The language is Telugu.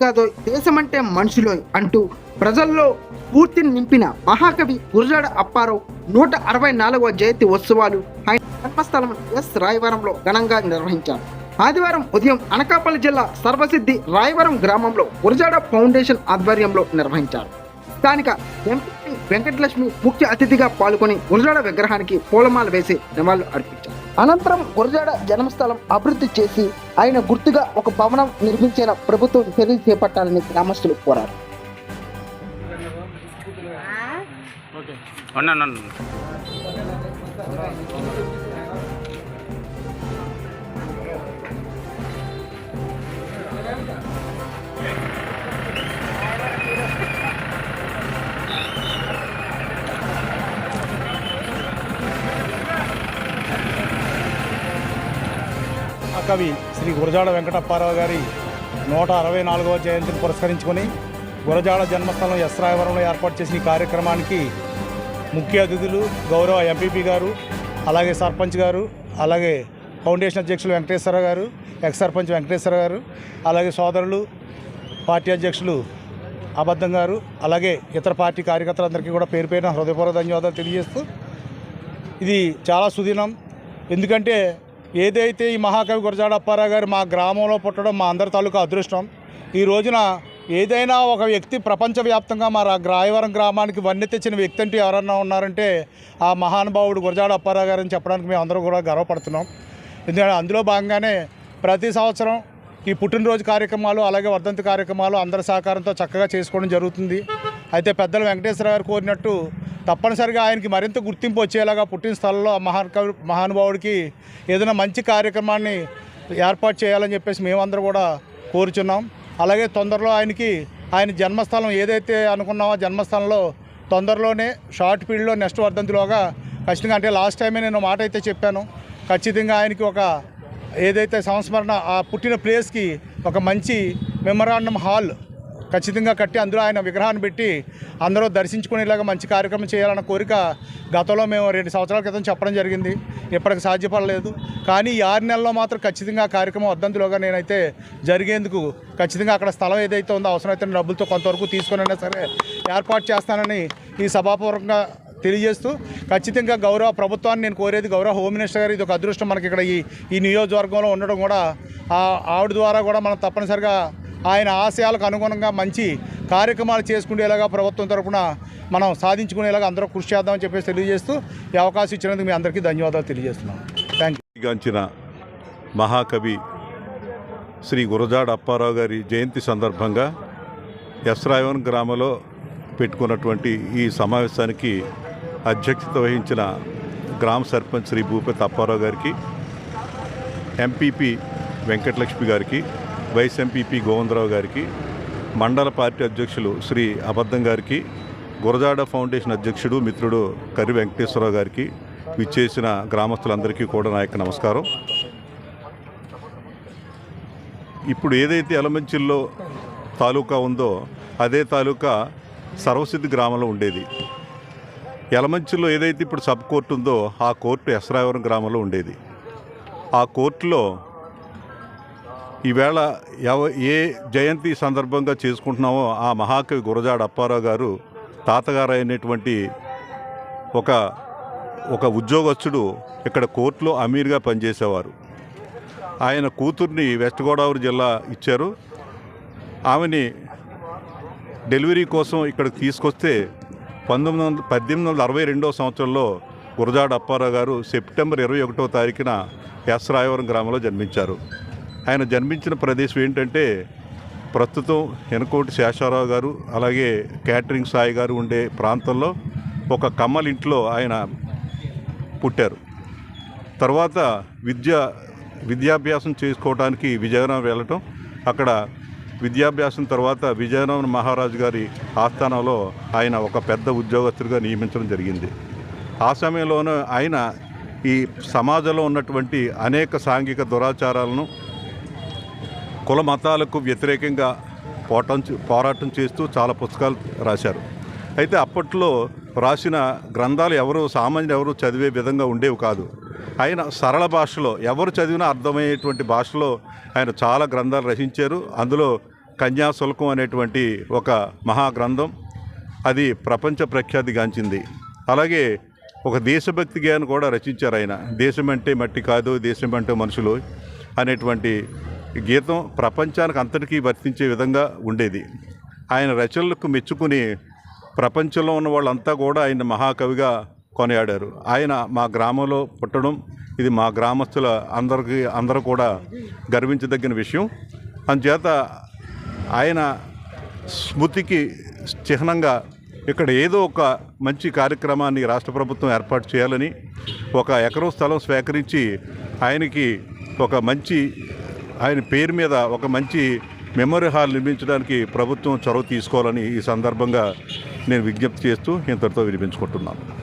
కాదో దేశమంటే మనుషులోయ్ అంటూ ప్రజల్లో స్ఫూర్తిని నింపిన మహాకవి గురజాడ అప్పారావు నూట అరవై నాలుగవ జయంతి ఉత్సవాలు ఆయన జన్మస్థలం ఎస్ రాయవరంలో ఘనంగా నిర్వహించారు. ఆదివారం ఉదయం అనకాపల్లి జిల్లా సర్వసిద్ధి రాయవరం గ్రామంలో గురజాడ ఫౌండేషన్ ఆధ్వర్యంలో నిర్వహించారు. స్థానిక ఎంపీ వెంకటలక్ష్మి ముఖ్య అతిథిగా పాల్గొని గురజాడ విగ్రహానికి పూలమాల వేసి నివాళులు అర్పించారు. అనంతరం గురజాడ జన్మస్థలం అభివృద్ధి చేసి ఆయన గుర్తుగా ఒక భవనం నిర్మించిన ప్రభుత్వం చర్యలు చేపట్టాలని గ్రామస్తులు కోరారు. ఉన్నాను మహాకవి కవి శ్రీ గురజాడ వెంకటప్పారావు గారి నూట అరవై నాలుగవ జయంతిని పురస్కరించుకొని గురజాడ జన్మస్థలం ఎస్రాయవరంలో ఏర్పాటు చేసిన ఈ కార్యక్రమానికి ముఖ్య అతిథులు గౌరవ ఎంపీపీ గారు అలాగే సర్పంచ్ గారు అలాగే ఫౌండేషన్ అధ్యక్షులు వెంకటేశ్వర గారు ఎక్స్ సర్పంచ్ వెంకటేశ్వర గారు అలాగే సోదరులు పార్టీ అధ్యక్షులు అబద్ధం గారు అలాగే ఇతర పార్టీ కార్యకర్తలందరికీ కూడా పేరు పేరున హృదయపూర్వక ధన్యవాదాలు తెలియజేస్తూ ఇది చాలా సుదినం. ఎందుకంటే ఏదైతే ఈ మహాకవి గురజాడ అప్పారావు గారు మా గ్రామంలో పుట్టడం మా అందరి తాలూకా అదృష్టం ఈ రోజున ఏదైనా ఒక వ్యక్తి ప్రపంచవ్యాప్తంగా మా రాయవరం గ్రామానికి వన్నె తెచ్చిన వ్యక్తి అంటే ఎవరన్నా ఉన్నారంటే ఆ మహానుభావుడు గురజాడ అప్పారావు గారు అని చెప్పడానికి మేము అందరూ కూడా గర్వపడుతున్నాం. ఎందుకంటే అందులో భాగంగానే ప్రతి సంవత్సరం ఈ పుట్టినరోజు కార్యక్రమాలు అలాగే వర్ధంతి కార్యక్రమాలు అందరి సహకారంతో చక్కగా చేసుకోవడం జరుగుతుంది. అయితే పెద్దలు వెంకటేశ్వర గారు కోరినట్టు తప్పనిసరిగా ఆయనకి మరింత గుర్తింపు వచ్చేలాగా పుట్టిన స్థలంలో మహా మహానుభావుడికి ఏదైనా మంచి కార్యక్రమాన్ని ఏర్పాటు చేయాలని చెప్పేసి మేమందరూ కూడా కోరుచున్నాం. అలాగే తొందరలో ఆయనకి ఆయన జన్మస్థలం ఏదైతే అనుకున్నామో జన్మస్థలంలో తొందరలోనే షార్ట్ పీరియడ్లో నెక్స్ట్ వర్ధంతిలోగా ఖచ్చితంగా అంటే లాస్ట్ టైమే నేను మాట అయితే చెప్పాను. ఖచ్చితంగా ఆయనకి ఒక ఏదైతే సంస్మరణ ఆ పుట్టిన ప్లేస్కి ఒక మంచి మెమరాండం హాల్ ఖచ్చితంగా కట్టి అందులో ఆయన విగ్రహాన్ని పెట్టి అందరూ దర్శించుకునేలాగా మంచి కార్యక్రమం చేయాలన్న కోరిక గతంలో మేము రెండు సంవత్సరాల క్రితం చెప్పడం జరిగింది. ఇప్పటికి సాధ్యపడలేదు. కానీ ఈ ఆరు నెలల్లో మాత్రం ఖచ్చితంగా ఆ కార్యక్రమం వద్దంతిలోగా నేనైతే జరిగేందుకు ఖచ్చితంగా అక్కడ స్థలం ఏదైతే ఉందో అవసరమైతే డబ్బులతో కొంతవరకు తీసుకునైనా సరే ఏర్పాటు చేస్తానని ఈ సభాపూర్వకంగా తెలియజేస్తూ ఖచ్చితంగా గౌరవ ప్రభుత్వాన్ని నేను కోరేది గౌరవ హోమ్ మినిస్టర్ గారు ఇది ఒక అదృష్టం మనకి ఇక్కడ ఈ ఈ నియోజకవర్గంలో ఉండడం కూడా ఆవిడ ద్వారా కూడా మనం తప్పనిసరిగా ఆయన ఆశయాలకు అనుగుణంగా మంచి కార్యక్రమాలు చేసుకునేలాగా ప్రభుత్వం తరఫున మనం సాధించుకునేలాగా అందరూ కృషి చేద్దామని చెప్పేసి తెలియజేస్తూ ఈ అవకాశం ఇచ్చినందుకు మీ అందరికీ ధన్యవాదాలు తెలియజేస్తున్నాను థ్యాంక్ యూ మహాకవి శ్రీ గురజాడ అప్పారావు గారి జయంతి సందర్భంగా ఎస్రాయవన్ గ్రామంలో పెట్టుకున్నటువంటి ఈ సమావేశానికి అధ్యక్షత వహించిన గ్రామ సర్పంచ్ శ్రీ భూపతి అప్పారావు గారికి ఎంపీపీ వెంకటలక్ష్మి గారికి వైస్ ఎంపీపీ గోవిందరావు గారికి మండల పార్టీ అధ్యక్షులు శ్రీ అబద్ధం గారికి గురజాడ ఫౌండేషన్ అధ్యక్షుడు మిత్రుడు కరి వెంకటేశ్వరరావు గారికి విచ్చేసిన గ్రామస్తులందరికీ కూడా నా యొక్క నమస్కారం. ఇప్పుడు ఏదైతే ఎలమంచిల్లో తాలూకా ఉందో అదే తాలూకా సర్వసిద్ధి గ్రామంలో ఉండేది. ఎలమంచిలో ఏదైతే ఇప్పుడు సబ్ కోర్టు ఉందో ఆ కోర్టు ఎస్రావరం గ్రామంలో ఉండేది. ఆ కోర్టులో ఈవేళ ఎవ ఏ జయంతి సందర్భంగా చేసుకుంటున్నామో ఆ మహాకవి గురజాడ అప్పారావు గారు తాతగారు అయినటువంటి ఒక ఒక ఉద్యోగస్తుడు ఇక్కడ కోర్టులో అమీర్గా పనిచేసేవారు. ఆయన కూతుర్ని వెస్ట్ గోదావరి జిల్లా ఇచ్చారు. ఆమెని డెలివరీ కోసం ఇక్కడికి తీసుకొస్తే పంతొమ్మిది వందల పద్దెనిమిది వందల అరవై రెండో సంవత్సరంలో గురజాడ అప్పారావు గారు సెప్టెంబర్ ఇరవై ఒకటో తారీఖున ఎస్ రాయవరం గ్రామంలో జన్మించారు. ఆయన జన్మించిన ప్రదేశం ఏంటంటే ప్రస్తుతం ఎనకోటి శేషారావు గారు అలాగే క్యాటరింగ్ సాయి గారు ఉండే ప్రాంతంలో ఒక కమ్మల ఇంట్లో ఆయన పుట్టారు. తర్వాత విద్య విద్యాభ్యాసం చేసుకోవడానికి విజయనగరం వెళ్ళటం అక్కడ విద్యాభ్యాసం తర్వాత విజయనగరం మహారాజు గారి ఆస్థానంలో ఆయన ఒక పెద్ద ఉద్యోగస్తుడిగా నియమించడం జరిగింది. ఆ సమయంలోనే ఆయన ఈ సమాజంలో ఉన్నటువంటి అనేక సాంఘిక దురాచారాలను కుల మతాలకు వ్యతిరేకంగా పోటం పోరాటం చేస్తూ చాలా పుస్తకాలు రాశారు. అయితే అప్పట్లో రాసిన గ్రంథాలు ఎవరు సామాన్యులు ఎవరు చదివే విధంగా ఉండేవి కాదు. ఆయన సరళ భాషలో ఎవరు చదివినా అర్థమయ్యేటువంటి భాషలో ఆయన చాలా గ్రంథాలు రచించారు. అందులో కన్యాశుల్కం అనేటువంటి ఒక మహాగ్రంథం అది ప్రపంచ ప్రఖ్యాతిగాంచింది అలాగే ఒక దేశభక్తి గేయాన్ని కూడా రచించారు ఆయన. దేశం అంటే మట్టి కాదు దేశం అంటే మనుషులు అనేటువంటి గీతం ప్రపంచానికి అంతటికీ వర్తించే విధంగా ఉండేది. ఆయన రచనలకు మెచ్చుకుని ప్రపంచంలో ఉన్న వాళ్ళంతా కూడా ఆయన మహాకవిగా కొనియాడారు. ఆయన మా గ్రామంలో పుట్టడం ఇది మా గ్రామస్తుల అందరికీ అందరూ కూడా గర్వించదగిన విషయం. అందుచేత ఆయన స్మృతికి చిహ్నంగా ఇక్కడ ఏదో ఒక మంచి కార్యక్రమాన్ని రాష్ట్ర ప్రభుత్వం ఏర్పాటు చేయాలని ఒక ఎకరం స్థలం స్వీకరించి ఆయనకి ఒక మంచి ఆయన పేరు మీద ఒక మంచి మెమరీ హాల్ నిర్మించడానికి ప్రభుత్వం చొరవ తీసుకోవాలని ఈ సందర్భంగా నేను విజ్ఞప్తి చేస్తూ ఇంతటితో వినిపించుకుంటున్నాను.